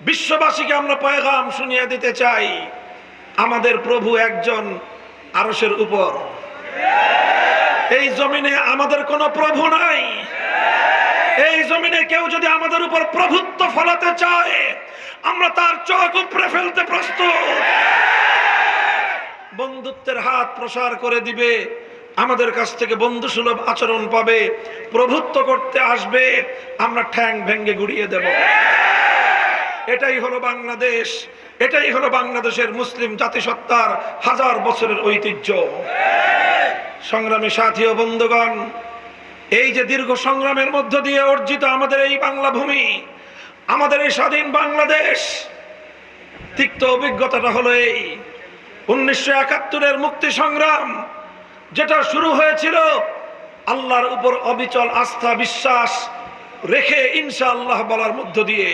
বিশ্ববাসীকে আমরা পয়গাম শুনিয়ে দিতে চাই, আমাদের প্রভু একজন আরসের উপর। এই জমিনে আমাদের কোনো প্রভু নাই। এই জমিনে কেউ যদি আমাদের উপর প্রভুত্ব ফলাতে চায়, আমরা তার চোখ উপরে ফেলতে প্রস্তুত। বন্ধুত্বের হাত প্রসার করে দিবে, আমাদের কাছ থেকে বন্ধু সুলভ আচরণ পাবে, প্রভুত্ব করতে আসবে, আমরা ঠ্যাং ভেঙ্গে গুড়িয়ে দেব। এটাই হলো বাংলাদেশ, এটাই হলো বাংলাদেশের মুসলিম জাতিসত্তার হাজার বছরের ঐতিহ্য। সংগ্রামী সাথী ও বন্ধুগণ, এই যে দীর্ঘ সংগ্রামের মধ্য দিয়ে অর্জিত আমাদের এই বাংলা ভূমি, আমাদের এই স্বাধীন বাংলাদেশ, তিক্ত অভিজ্ঞতাটা হলো এই। উনিশশো একাত্তরের মুক্তি সংগ্রাম, যেটা শুরু হয়েছিল, আল্লাহর উপর অবিচল আস্থা, বিশ্বাস রেখে ইনশাআল্লাহ বলার মধ্য দিয়ে।